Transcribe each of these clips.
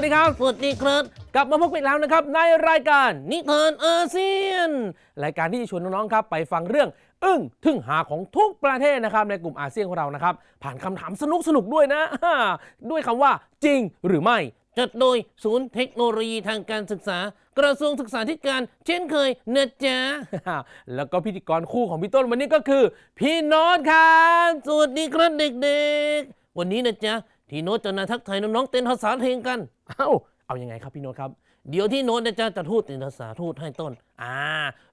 วัสดีครับสวัสดีครับ กลับมาพบกันอีกแล้วนะครับในรายการนิทานอาเซียน รายการที่จะชวนน้องๆครับไปฟังเรื่องอึ้งทึ่งหาของทุกประเทศนะครับในกลุ่มอาเซียนของเรานะครับ ผ่านคำถามสนุกๆด้วยนะ ด้วยคำว่าจริงหรือไม่ จัดโดยศูนย์เทคโนโลยีทางการศึกษา กระทรวงศึกษาธิการ เช่นเคยเนะจ๊ะ แล้วก็พิธีกรคู่ของพี่ต้นวันนี้ก็คือ พี่โน้ตครับสวัสดีครับเด็กๆ วันนี้นะจ๊ะ ที่โน้ตจะนาทักทายน้องๆเต้นภาษาเพลงกัน เอ้าเอายังไงครับพี่โน้ตครับ เดี๋ยวที่โน้ตนะจ๊ะจะทูตเต้นภาษาทูตให้ต้น อ่า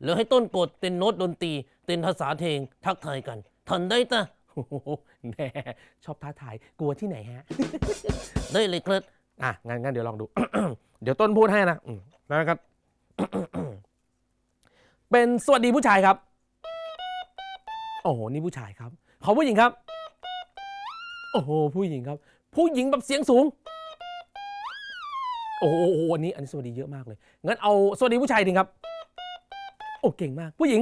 แล้วให้ต้นกดเต้นโน้ตดนตรีเต้นภาษาเพลงทักทายกันทันได้จ้ะโอ้โหแหมชอบท้าทายกลัวที่ไหนฮะ ได้เลยครับอะงั้นงั้นเดี๋ยวลองดู เดี๋ยวต้นพูดให้นะอืมนะครับ เป็นสวัสดีผู้ชายครับ โอ้โหนี่ผู้ชายครับ ขอผู้หญิงครับ โอ้โหผู้หญิงครับ ผู้หญิงแบบเสียงสูงโอ้โหโอ้โหอันนี้อันนี้สวัสดีเยอะมากเลย งั้นเอาสวัสดีผู้ชายดีครับ โอ้เก่งมาก ผู้หญิง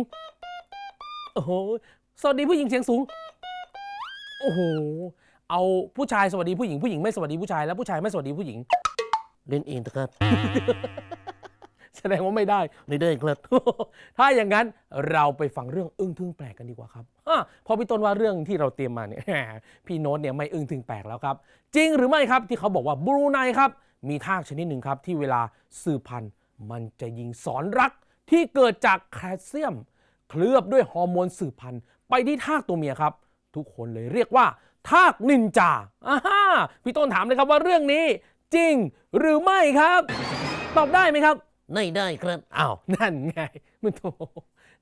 โอ้โห สวัสดีผู้หญิงเสียงสูง โอ้โห เอาผู้ชายสวัสดีผู้หญิงผู้หญิงไม่สวัสดีผู้ชายแล้วผู้ชายไม่สวัสดีผู้หญิง เล่นเองนะครับ แสดงว่าไม่ได้ ไม่ได้ครับ ถ้าอย่างนั้นเราไปฟังเรื่องอึ้งทึ่งแปลกกันดีกว่าครับอะเพอพี่ต้นว่าเรื่องที่เราเตรียมมาเนี่ย พี่โน้ตเนี่ยไม่อึ้งทึ่งแปลกแล้วครับ จริงหรือไม่ครับที่เขาบอกว่าบรูไนครับ มีทากชนิดหนึ่งครับที่เวลาสืบพันธุ์มันจะยิงสอนรักที่เกิดจากแคลเซียม เคลือบด้วยฮอร์โมนสืบพันธุ์ไปที่ทากตัวเมียครับ ทุกคนเลยเรียกว่าทากนินจาอ่าฮะพี่ต้นถามเลยครับว่าเรื่องนี้จริงหรือไม่ครับ ตอบได้ไหมครับ ไม่ได้ครับ อ้าว นั่นไงมันโถ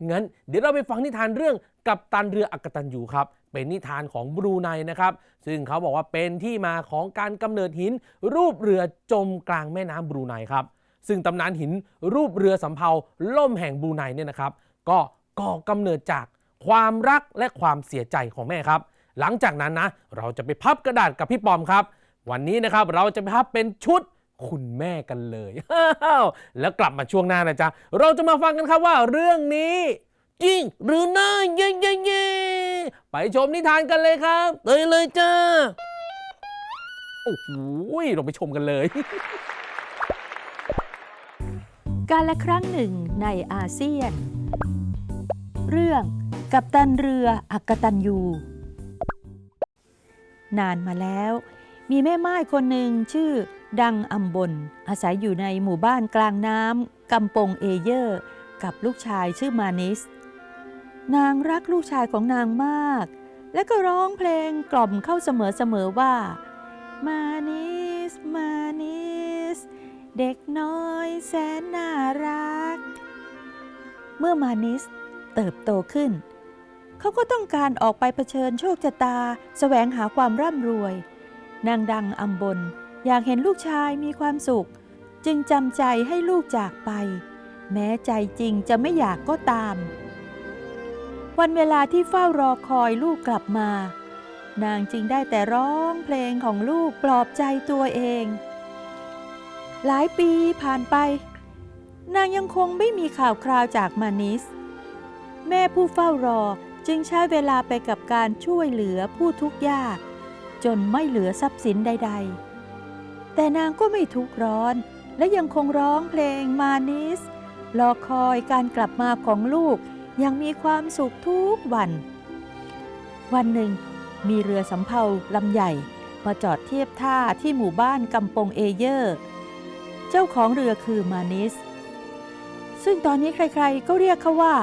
งั้นเดี๋ยวเราไปฟังนิทานเรื่องกับตันเรืออักตันยูครับ เป็นนิทานของบรูไนนะครับ ซึ่งเขาบอกว่าเป็นที่มาของการกำเนิดหิน รูปเรือจมกลางแม่น้ำบรูไนครับ ซึ่งตำนานหินรูปเรือสำเภาล่มแห่งบรูไนเนี่ยนะครับ ก็ก่อกำเนิดจากความรักและความเสียใจของแม่ครับ หลังจากนั้นนะเราจะไปพับกระดาษกับพี่ปอมครับ วันนี้นะครับเราจะไปพับเป็นชุด คุณแม่กันเลย แล้วกลับมาช่วงหน้านะจ๊ะ เราจะมาฟังกันครับว่าเรื่องนี้ จริงหรือน่าเย่เย่เย่ไปชมนิทานกันเลยครับ เลยเลยจ้า โอ้โหเราไปชมกันเลย การละครั้งหนึ่งในอาเซียน เรื่องกัปตันเรืออักตันยู นานมาแล้ว มีแม่ไม้คนหนึ่งชื่อ ดังอัมบนอาศัยอยู่ในหมู่บ้านกลางน้ำกำปงเอเยอร์ กับลูกชายชื่อมานิส นางรักลูกชายของนางมาก และก็ร้องเพลงกล่อมเข้าเสมอๆว่า มานิส มานิส เด็กน้อยแสนน่ารัก เมื่อมานิสเติบโตขึ้น เขาก็ต้องการออกไปเผชิญโชคชะตา แสวงหาความร่ำรวย นางดังอัมบน อยากเห็นลูกชายมีความสุข จึงจำใจให้ลูกจากไป แม้ใจจริงจะไม่อยากก็ตาม วันเวลาที่เฝ้ารอคอยลูกกลับมา นางจึงได้แต่ร้องเพลงของลูกปลอบใจตัวเอง หลายปีผ่านไป นางยังคงไม่มีข่าวคราวจากมานิส แม่ผู้เฝ้ารอจึงใช้เวลาไปกับการช่วยเหลือผู้ทุกข์ยาก จนไม่เหลือทรัพย์สินใด ๆ แต่นางก็ไม่ทุกข์ร้อน และยังคงร้องเพลงมานิสรอคอยการกลับมาของลูกยังมีความสุขทุกวัน วันหนึ่ง มีเรือสำเภาลำใหญ่มาจอดเทียบท่าที่หมู่บ้านกำปงเอเยอร์ เจ้าของเรือคือมานิส ซึ่งตอนนี้ใครๆก็เรียกเขาว่า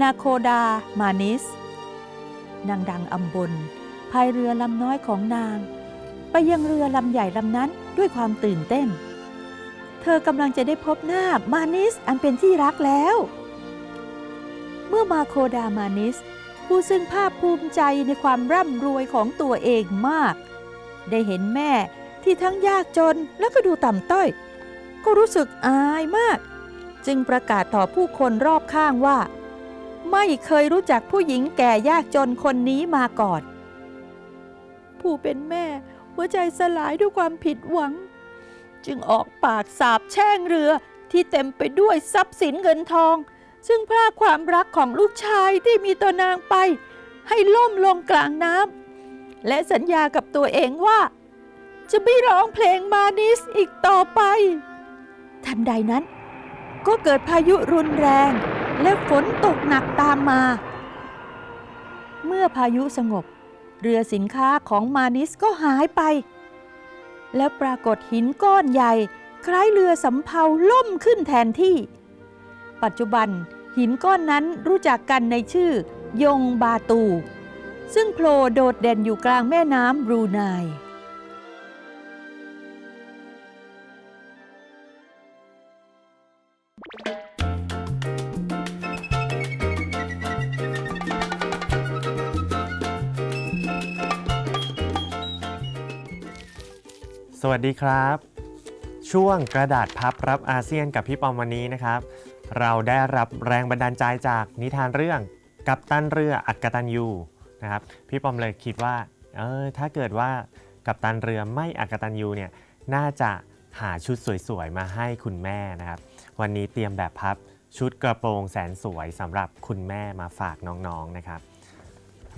นาโคดามานิส นางดังอำบลพายเรือลำน้อยของนาง ไปยังเรือลำใหญ่ลำนั้นด้วยความตื่นเต้น เธอกำลังจะได้พบหน้ามานิสอันเป็นที่รักแล้ว เมื่อมาโคดามานิส ผู้ซึ่งภาคภูมิใจในความร่ำรวยของตัวเองมาก ได้เห็นแม่ที่ทั้งยากจนและก็ดูต่ำต้อย ก็รู้สึกอายมาก จึงประกาศต่อผู้คนรอบข้างว่า ไม่เคยรู้จักผู้หญิงแก่ยากจนคนนี้มาก่อน ผู้เป็นแม่ หัวใจสลายด้วยความผิดหวัง จึงออกปากสาบแช่งเรือที่เต็มไปด้วยทรัพย์สินเงินทอง ซึ่งพรากความรักของลูกชายที่มีต่อนางไป ให้ล่มลงกลางน้ำและสัญญากับตัวเองว่า จะไม่ร้องเพลงมานิสอีกต่อไป ทันใดนั้น ก็เกิดพายุรุนแรง และฝนตกหนักตามมา เมื่อพายุสงบ เรือสินค้าของมานิสก็หายไป แล้วปรากฏหินก้อนใหญ่ คล้ายเรือสำเภาล่มขึ้นแทนที่ ปัจจุบันหินก้อนนั้นรู้จักกันในชื่อ ยงบาตู ซึ่งโผล่โดดเด่นอยู่กลางแม่น้ำบรูไน สวัสดีครับ ช่วงกระดาษพับรับอาเซียนกับพี่ปอมวันนี้นะครับ เราได้รับแรงบันดาลใจจากนิทานเรื่องกัปตันเรืออักตันยูนะครับพี่ปอมเลยคิดว่าเออถ้าเกิดว่ากัปตันเรือไม่อักตันยูเนี่ยน่าจะหาชุดสวยๆมาให้คุณแม่นะครับ วันนี้เตรียมแบบพับชุดกระโปรงแสนสวยสำหรับคุณแม่มาฝากน้องๆนะครับ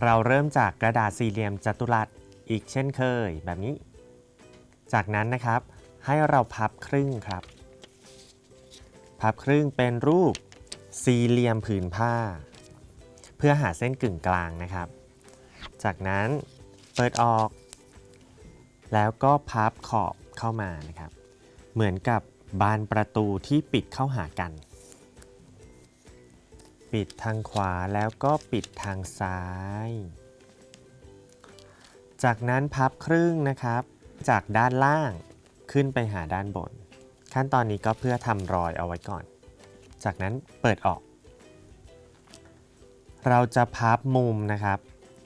เราเริ่มจากกระดาษสี่เหลี่ยมจัตุรัสอีกเช่นเคยแบบนี้ จากนั้นนะครับ ให้เราพับครึ่งครับ พับครึ่งเป็นรูปสี่เหลี่ยมผืนผ้า เพื่อหาเส้นกึ่งกลางนะครับ จากนั้นเปิดออก แล้วก็พับขอบเข้ามานะครับ เหมือนกับบานประตูที่ปิดเข้าหากัน ปิดทางขวาแล้วก็ปิดทางซ้าย จากนั้นพับครึ่งนะครับ จากด้านล่างขึ้นไปหาด้านบน ขั้นตอนนี้ก็เพื่อทำรอยเอาไว้ก่อน จากนั้นเปิดออก เราจะพับมุมนะครับ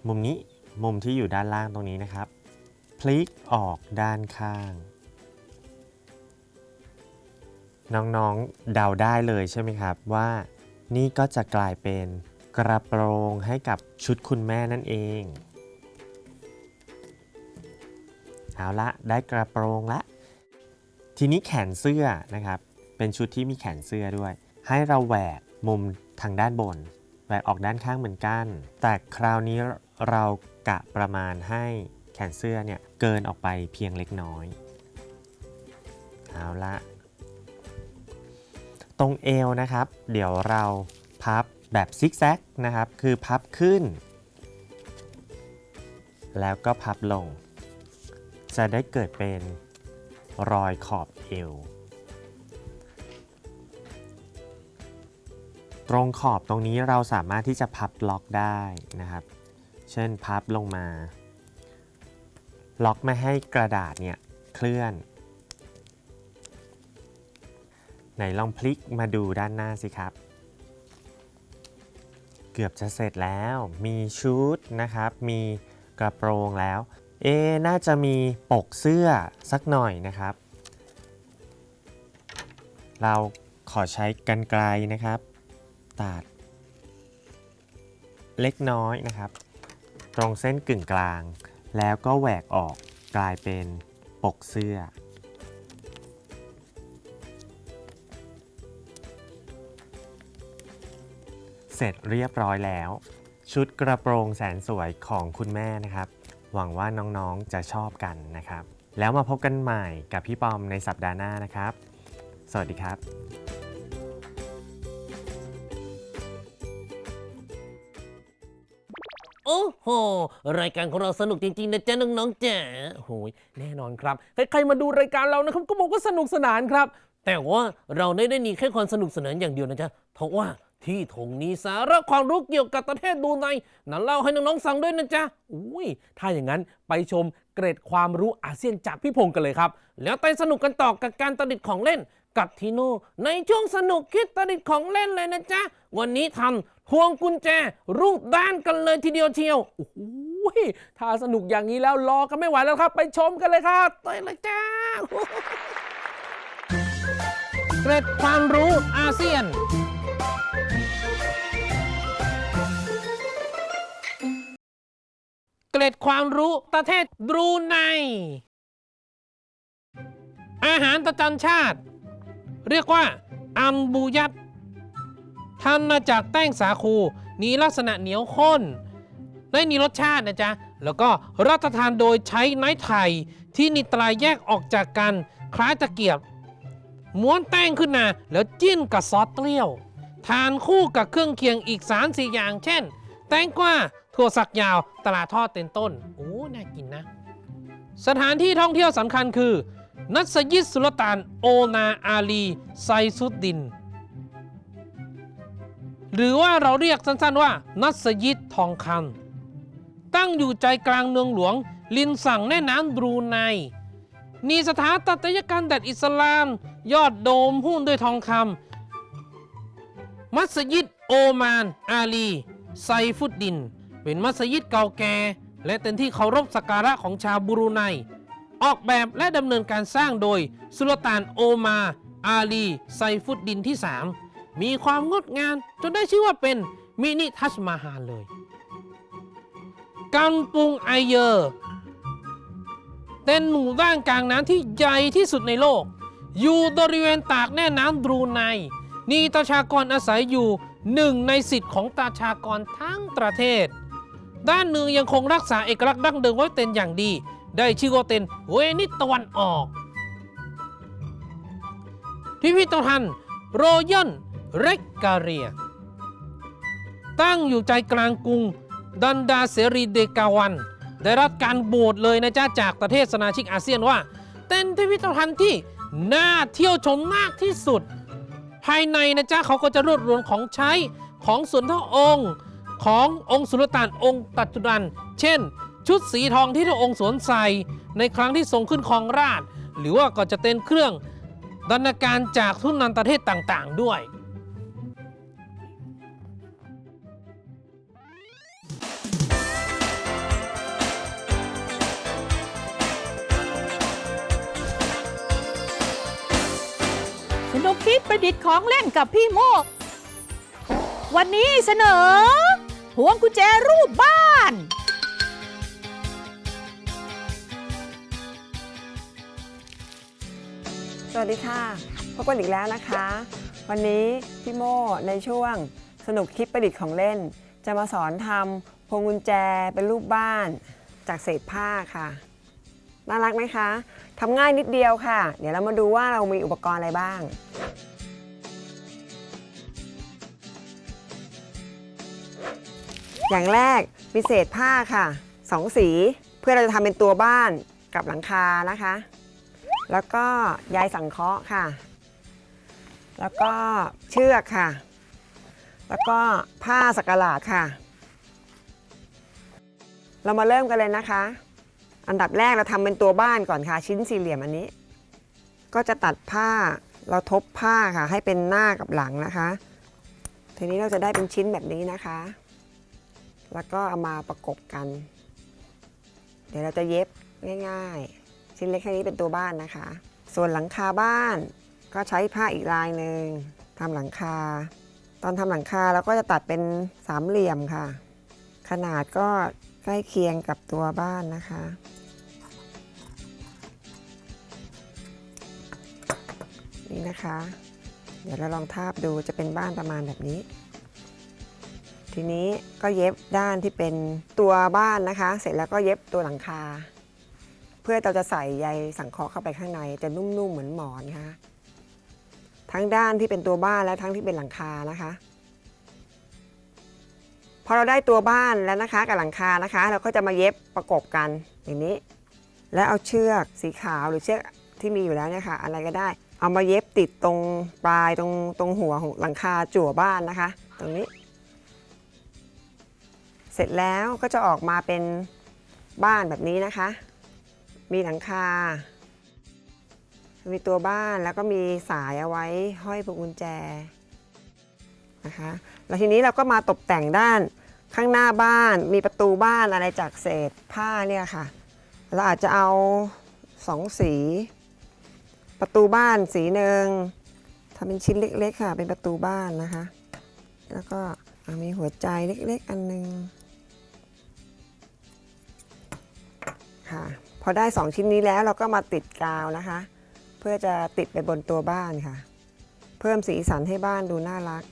มุมนี้มุมที่อยู่ด้านล่างตรงนี้นะครับ พลิกออกด้านข้าง น้องๆเดาได้เลยใช่ไหมครับว่านี่ก็จะกลายเป็นกระโปรงให้กับชุดคุณแม่นั่นเอง เอาละได้กระโปรงละ ทีนี้แขนเสื้อนะครับ เป็นชุดที่มีแขนเสื้อด้วย ให้เราแหวกมุมทางด้านบน แหวกออกด้านข้างเหมือนกัน แต่คราวนี้เรากะประมาณให้แขนเสื้อเนี่ยเกินออกไปเพียงเล็กน้อย เอาละตรงเอวนะครับ เดี๋ยวเราพับแบบซิกแซกนะครับ คือพับขึ้น แล้วก็พับลง จะได้เกิดเป็นรอยขอบเอว ตรงขอบตรงนี้เราสามารถที่จะพับล็อกได้นะครับ เช่นพับลงมา ล็อกไม่ให้กระดาษเนี่ยเคลื่อน ไหนลองพลิกมาดูด้านหน้าสิครับ เกือบจะเสร็จแล้ว มีชุดนะครับ มีกระโปรงแล้ว เอน่าจะมีปกเสื้อสักหน่อยนะครับ เราขอใช้กันไกลนะครับ ตัด เล็กน้อยนะครับ ตรงเส้นกึ่งกลาง แล้วก็แหวกออกกลายเป็นปกเสื้อ เสร็จเรียบร้อยแล้ว ชุดกระโปรงแสนสวยของคุณแม่นะครับ หวังว่าน้องๆจะชอบกันนะครับ แล้วมาพบกันใหม่กับพี่ปอมในสัปดาห์หน้านะครับ สวัสดีครับโอ้โห รายการของเราสนุกจริงๆนะจ๊ะน้องๆจ๋าโหยแน่นอนครับ ใครๆมาดูรายการเรานะครับก็บอกว่าสนุกสนานครับ แต่ว่าเราไม่ได้มีแค่ความสนุกสนานอย่างเดียวนะจ๊ะเพราะว่า ที่ถงนี้สาระความรู้เกี่ยวกับประเทศดูไนนั้นเล่าให้น้องๆฟังด้วยนะจ๊ะอุ้ยถ้าอย่างนั้นไปชมเกร็ดความรู้อาเซียนจากพี่พงศ์กันเลยครับ แล้วไปสนุกกันต่อกับการประดิษฐ์ของเล่นกับทีโน่ในช่วงสนุกคิดประดิษฐ์ของเล่นเลยนะจ๊ะ วันนี้ทำพวงกุญแจ รูปด้านกันเลยทีเดียวเชียวโอ้โหถ้าสนุกอย่างนี้แล้วรอกันไม่ไหวแล้วครับ ไปชมกันเลยครับไปเลยจ้าเกร็ดความรู้อาเซียน เกร็ดความรู้ประเทศบรูไน อาหารประจำชาติ เรียกว่า อัมบูยัตทำมาจากแป้งสาคู มีลักษณะเหนียวข้นได้มีรสชาตินะจ๊ะ แล้วก็รับประทานโดยใช้ไม้ไผ่ที่นิตรายแยกออกจากกัน คล้ายตะเกียบ ม้วนแป้งขึ้นมาแล้วจิ้นกับซอสเปรี้ยว ทานคู่กับเครื่องเคียงอีก3 4อย่าง เช่น แตงกวา ถั่วสักยาว ตลาดทอดเต็นต้น โอ้ น่ากินนะ สถานที่ท่องเที่ยวสำคัญคือ นัสยิดสุลต่านโอนาอาลีไซซุดดิน หรือว่าเราเรียกสั้นๆว่า นัสยิดทองคำตั้งอยู่ใจกลางเมืองหลวง ลินสั่งแม่น้ำบรูไนมีสถาปัตยกรรมแดดอิสลาม ยอดโดมหุ้มด้วยทองคำมัสยิดโอมาน อาลี ไซฟุดดิน เป็นมัสยิดเก่าแก่ และเป็นที่เคารพสักการะของชาวบรูไน ออกแบบและดำเนินการสร้างโดยสุลต่านโอมา อาลี ไซฟุดดินที่ 3 มีความงดงามจนได้ชื่อว่าเป็นมินิทัชมาฮาลเลยกัมปุงไอเยอร์เป็นหมู่บ้านกลางน้ำที่ใหญ่ที่สุดในโลก อยู่บริเวณตากแม่น้ำบรูไนมีประชากรอาศัยอยู่หนึ่งในสิทธิ์ของประชากรทั้งประเทศ ด้านหนึ่งยังคงรักษาเอกลักษณ์ดั้งเดิมไว้เป็นอย่างดี ได้ชื่อว่าเป็นเวนิสตะวันออก พิพิธภัณฑ์โรยัลเรกกาเรีย ตั้งอยู่ใจกลางกรุง ดันดาเสรีเดกาวัน ได้รับการโบสเลยนะจ๊ะจากประเทศสมาชิกอาเซียนว่าเป็นพิพิธภัณฑ์ที่น่าเที่ยวชมมากที่สุด ภายในนะจ๊ะเขาก็จะรวบรวมของใช้ของส่วนพระองค์ ขององค์สุลต่านองค์ปัจจุบัน เช่น ชุดสีทองที่พระองค์สวมใส่ในครั้งที่ทรงขึ้นครองราชย์หรือว่าก็จะเป็นเครื่องดรรณการจากทุนนันประเทศต่างๆ ด้วยสนุกคิดประดิษฐ์ของเล่นกับพี่โมก วันนี้เสนอ วงกุญแจรูปบ้าน สวัสดีค่ะพบกันอีกแล้วนะคะ วันนี้พี่โม่ในช่วงสนุกคิดประดิษฐ์ของเล่น จะมาสอนทำพวงกุญแจเป็นรูปบ้าน จากเศษผ้าค่ะ น่ารักไหมคะทำง่ายนิดเดียวค่ะ เดี๋ยวเรามาดูว่าเรามีอุปกรณ์อะไรบ้าง อย่างแรกมีเศษผ้าค่ะสองสีเพื่อเราจะทำเป็นตัวบ้านกับหลังคานะคะ แล้วก็ใยสังเคราะห์ค่ะ แล้วก็เชือกค่ะ แล้วก็ผ้าสักหลาดค่ะ เรามาเริ่มกันเลยนะคะ อันดับแรกเราทำเป็นตัวบ้านก่อนค่ะ ชิ้นสี่เหลี่ยมอันนี้ ก็จะตัดผ้าเราทบผ้าค่ะ ให้เป็นหน้ากับหลังนะคะ ทีนี้เราจะได้เป็นชิ้นแบบนี้นะคะ แล้วก็เอามาประกบกัน เดี๋ยวเราจะเย็บง่ายๆ ชิ้นเล็กแค่นี้เป็นตัวบ้านนะคะ ส่วนหลังคาบ้านก็ใช้ผ้าอีกลายหนึ่งทำหลังคา ตอนทำหลังคาเราก็จะตัดเป็นสามเหลี่ยมค่ะ ขนาดก็ใกล้เคียงกับตัวบ้านนะคะนี่นะคะ เดี๋ยวเราลองทาบดูจะเป็นบ้านประมาณแบบนี้ ทีนี้ก็เย็บด้านที่เป็นตัวบ้านนะคะ เสร็จแล้วก็เย็บตัวหลังคา เพื่อเราจะใส่ใยสังเคราะห์เข้าไปข้างในจะนุ่มๆเหมือนหมอนนะคะทั้งด้านที่เป็นตัวบ้านและทั้งที่เป็นหลังคานะคะพพอเราได้ตัวบ้านแล้วนะคะกับหลังคานะคะ เราก็จะมาเย็บประกบกันอย่างนี้ แล้วเอาเชือกสีขาวหรือเชือกที่มีอยู่แล้วเนี่ยค่ะ อะไรก็ได้ เอามาเย็บติดตรงปลายตรงตรงหัวของหลังคาจั่วบ้านนะคะ ตรงนี้ เสร็จแล้วก็จะออกมาเป็นบ้านแบบนี้นะคะ มีหลังคา มีตัวบ้านแล้วก็มีสายเอาไว้ห้อยพวงกุญแจนะคะ แล้วทีนี้เราก็มาตกแต่งด้านข้างหน้าบ้าน มีประตูบ้านอะไรจากเศษผ้าเนี่ยค่ะ เราอาจจะเอาสองสี ประตูบ้านสีหนึ่งทำเป็นชิ้นเล็กๆค่ะ เป็นประตูบ้านนะคะ แล้วก็มีหัวใจเล็กๆ อันหนึง ค่ะ พอได้สองชิ้นนี้แล้วเราก็มาติดกาวนะคะ เพื่อจะติดไปบนตัวบ้านค่ะ เพิ่มสีสันให้บ้านดูน่ารัก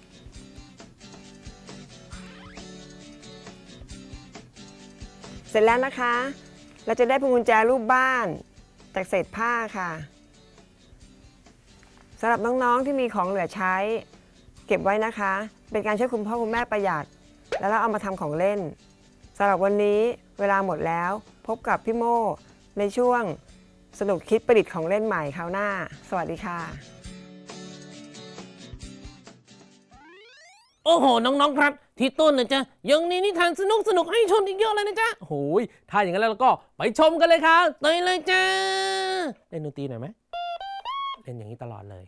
เสร็จแล้วนะคะ เราจะได้พวงกุญแจรูปบ้านจากเศษผ้าค่ะสำหรับน้องๆที่มีของเหลือใช้ เก็บไว้นะคะ เป็นการช่วยคุณพ่อคุณแม่ประหยัด แล้วเราเอามาทำของเล่นสำหรับวันนี้เวลาหมดแล้ว พบกับพี่โมในช่วงสนุกคิดประดิษฐ์ของเล่นใหม่คราวหน้า สวัสดีค่ะ โอ้โห น้องๆครับ ที่ต้นนะจ๊ะ ยังมีนิทานสนุกสนุกๆให้ชมอีกเยอะเลยนะจ๊ะโอ้ยถ้าอย่างนั้นแล้วก็ไปชมกันเลยครับไปเลยจ้าเล่นดนตรีหน่อยไหมเล่นอย่างนี้ตลอดเลย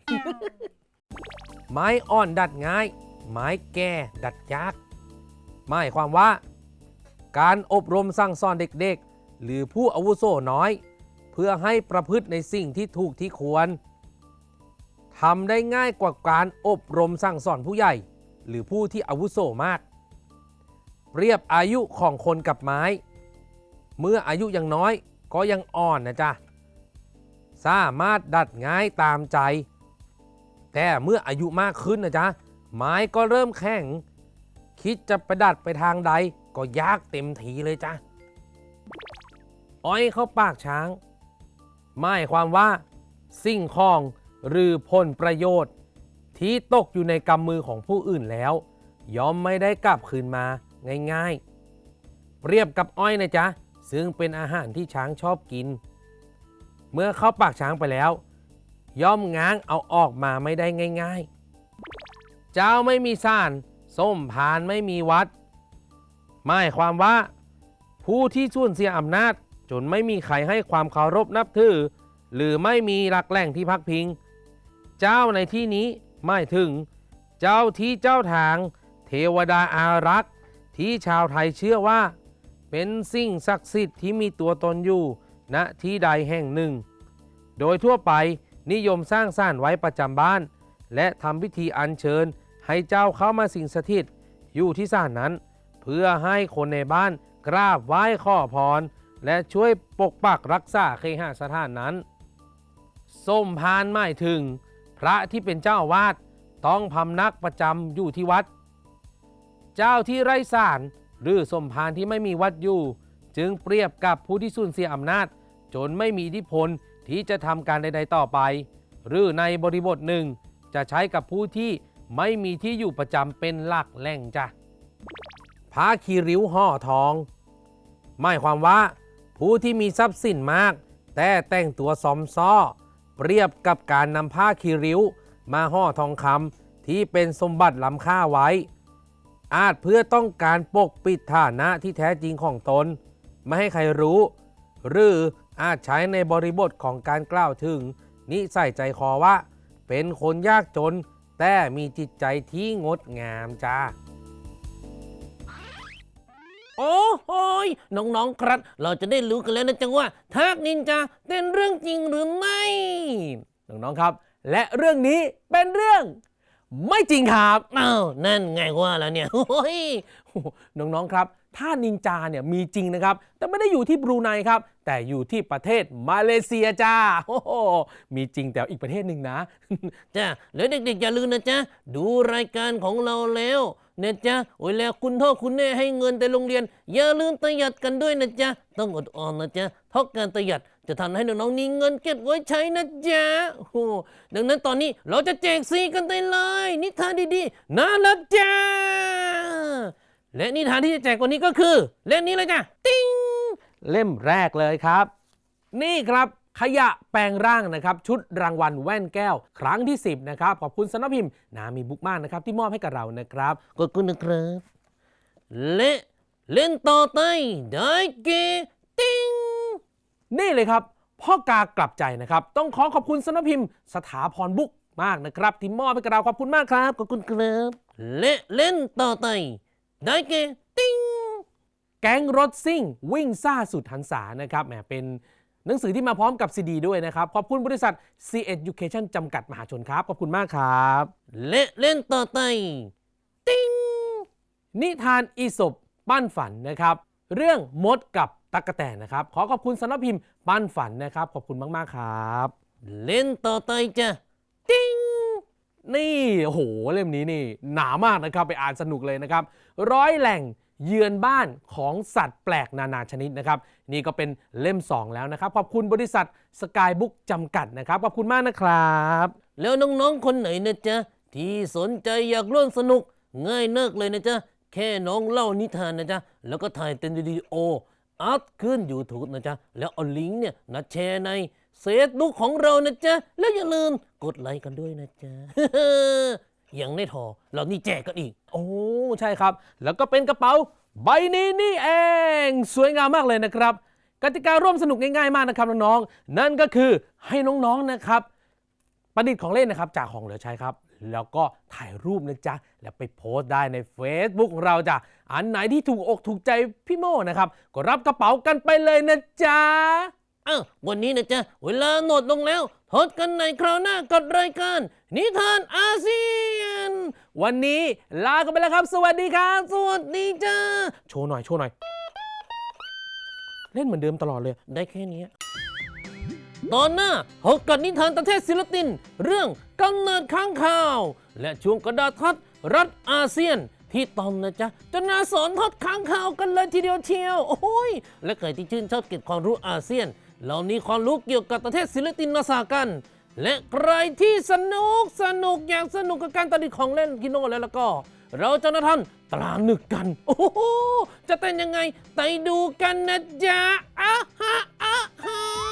ไม้อ่อนดัดง่าย ไม้แก่ดัดยากหมายความว่า การอบรมสั่งสอนเด็กๆ หรือผู้อาวุโสน้อย เพื่อให้ประพฤติในสิ่งที่ถูกที่ควรทำได้ง่ายกว่าการอบรมสั่งสอนผู้ใหญ่ หรือผู้ที่อาวุโสมาก เรียบอายุของคนกับไม้ เมื่ออายุยังน้อยก็ยังอ่อนนะจ๊ะสามารถดัดง่ายตามใจ แต่เมื่ออายุมากขึ้นนะจ๊ะไม้ก็เริ่มแข็ง คิดจะประดัดไปทางใดก็ยากเต็มทีเลยจ้ะ อ้อยเข้าปากช้างหมายความว่า สิ่งของหรือผลประโยชน์ ที่ตกอยู่ในกำมือของผู้อื่นแล้วย่อมไม่ได้กลับคืนมาง่ายๆ เปรียบกับอ้อยนะจ๊ะ ซึ่งเป็นอาหารที่ช้างชอบกิน เมื่อเข้าปากช้างไปแล้ว ย่อมง้างเอาออกมาไม่ได้ง่ายๆ เจ้าไม่มีซ่าน ส้มพานไม่มีวัดหมายความว่า ผู้ที่สูญเสียอำนาจ จนไม่มีใครให้ความเคารพนับถือ หรือไม่มีหลักแหล่งที่พักพิง เจ้าในที่นี้หมายถึง เจ้าที่เจ้าทาง เทวดาอารักษ์ ที่ชาวไทยเชื่อว่า เป็นสิ่งศักดิ์สิทธิ์ที่มีตัวตนอยู่ณที่ใดแห่งหนึ่ง โดยทั่วไปนิยมสร้างสร้างไว้ประจำบ้าน และทำพิธีอัญเชิญให้เจ้าเข้ามาสิงสถิตอยู่ที่ศาลนั้น เพื่อให้คนในบ้านกราบไหว้ขอพร และช่วยปกปักรักษาเคหสถานนั้น ส้มพานหมายถึง พระที่เป็นเจ้าวาสต้องพำนักประจำอยู่ที่วัด เจ้าที่ไร้สารหรือสมภารที่ไม่มีวัดอยู่ จึงเปรียบกับผู้ที่สูญเสียอำนาจ จนไม่มีอิทธิพลที่จะทำการใด ๆ ต่อไป หรือในบริบทหนึ่ง จะใช้กับผู้ที่ไม่มีที่อยู่ประจำเป็นหลักแหล่งจ้ะผ้าคีริ้วห่อทองหมายความว่า ผู้ที่มีทรัพย์สินมาก แต่แต่งตัวซอมซ้อ เปรียบกับการนำผ้าคีริ้ว มาห่อทองคำที่เป็นสมบัติล้ำค่าไว้ อาจเพื่อต้องการปกปิดฐานะที่แท้จริงของตน ไม่ให้ใครรู้ หรืออาจใช้ในบริบทของการกล่าวถึง นิสัยใจคอว่า เป็นคนยากจน แต่มีจิตใจที่งดงามจ้า โอ้โหยน้องๆครับ เราจะได้รู้กันแล้วนะจังว่าทากนินจาเป็นเรื่องจริงหรือไม่ น้องๆครับ และเรื่องนี้เป็นเรื่อง ไม่จริงครับอ้าวนั่นไงว่าแล้วเนี่ยโอ้ยน้องๆครับ ถ้านินจาเนี่ยมีจริงนะครับ แต่ไม่ได้อยู่ที่บรูไนครับ แต่อยู่ที่ประเทศมาเลเซียจ้าโอ้โหมีจริงแต่อีกประเทศหนึ่งนะ จ้าแล้วเด็กๆอย่าลืมนะจ๊ะ ดูรายการของเราแล้วเนี่ยจ้ะโอ้ยแล้วคุณพ่อคุณแม่ให้เงินแต่โรงเรียน อย่าลืมประหยัดกันด้วยนะจ๊ะ ต้องอดออมนะจ๊ะเพราะการประหยัดจะทำให้น้องๆมีเงินเก็บไว้ใช้นะจ๊ะโอ้โหดังนั้นตอนนี้เราจะแจกซีกันได้เลย นิทานดีๆน่ารักจ้า และนิทานที่จะแจกวันนี้ก็คือเล่มนี้เลยจ้ะติ้งเล่มแรกเลยครับ นี่ครับขยะแปลงร่างนะครับ ชุดรางวัลแว่นแก้ว ครั้งที่ 10 นะครับ ขอบคุณสำนักพิมพ์นามีบุ๊กมากนะครับ ที่มอบให้กับเรานะครับขอบคุณนะครับและเล่นต่อไปได้เกติ้งนี่เลยครับ พ่อกากลับใจนะครับ ต้องขอขอบคุณสำนักพิมพ์สถาพรบุ๊กมากนะครับ ที่มอบให้กับเราขอบคุณมากครับขอบคุณครับและเล่นต่อไป ได้เกติ้งแก๊งรถซิ่ง วิ่งซ่าสุดหันษานะครับแหมเป็นหนังสือที่มาพร้อมกับซีดีด้วยนะครับ ขอบคุณบริษัท C Education จำกัดมหาชนครับ ขอบคุณมากครับ และเล่นต่อไปติ้งนิทานอีสบปั้นฝันนะครับ เรื่องมดกับตั๊กแตนนะครับ ขอขอบคุณสำนักพิมพ์ปั้นฝันนะครับ ขอบคุณมาก ๆ ครับ เล่นต่อไปจ้ะนี่โอ้โหเล่มนี้นี่หนามากนะครับไปอ่านสนุกเลยนะครับร้อยแหล่งเยือนบ้านของสัตว์แปลกนานาชนิดนะครับ นี่ก็เป็นเล่ม 2 แล้วนะครับ ขอบคุณบริษัทสกายบุ๊กจำกัดนะครับ ขอบคุณมากนะครับ แล้วน้องๆ คนไหนนะจ๊ะ ที่สนใจอยากร่วมสนุก ง่ายเนิกเลยนะจ๊ะ แค่น้องเล่านิทานนะจ๊ะ แล้วก็ถ่ายเป็นวิดีโออัพขึ้น YouTube นะจ๊ะ แล้วเอาลิงก์เนี่ยนะแชร์ใน เฟซบุ๊กของเรานะจ๊ะ แล้วอย่าลืมกดไลค์กันด้วยนะจ๊ะ ยังไม่พอเรานี่แจกกันอีก โอ้ใช่ครับ แล้วก็เป็นกระเป๋า ใบนี้นี่เอง สวยงามมากเลยนะครับ กติการร่วมสนุกง่ายๆมากนะครับน้องๆนั่นก็คือให้น้องๆนะครับ ประดิษฐ์ของเล่นนะครับ จากของเหลือใช้ครับ แล้วก็ถ่ายรูปนะจ๊ะ แล้วไปโพสต์ได้ใน Facebook ของเราจ้ะอันไหนที่ถูกอกถูกใจพี่โมนะครับ ก็รับกระเป๋ากันไปเลยนะจ๊ะ อ้าววันนี้นะจ๊ะ เวลาหมดลงแล้วพบกันในคราวหน้ากับรายการ นิทานอาเซียน วันนี้ลากันไปแล้วครับ สวัสดีครับ สวัสดีจ้า โชว์หน่อยโชว์หน่อย เล่นเหมือนเดิมตลอดเลย ได้แค่นี้ ตอนหน้าพบกับนิทานประเทศศิลปิน เรื่องกำเนิดข้างข่าว และช่วงกระดาษทัดรัฐอาเซียนที่ตอมนะจ๊ะจะนาสอนทอดค้างข่าวกันเลยทีเดียวเชียว โอ้ย และใครที่ชื่นชอบเก็บความรู้อาเซียน เหล่านี้ความรู้เกี่ยวกับประเทศศิลปินนาสากัน และใครที่สนุกสนุกอย่างสนุกกับการตัดดิของเล่นกิโนแล้วแล้วก็ เราจะนะท่านตราหนึกกัน โอ้โหจะเต้นยังไง ไปดูกันนะจ๊ะอะฮะอะฮะ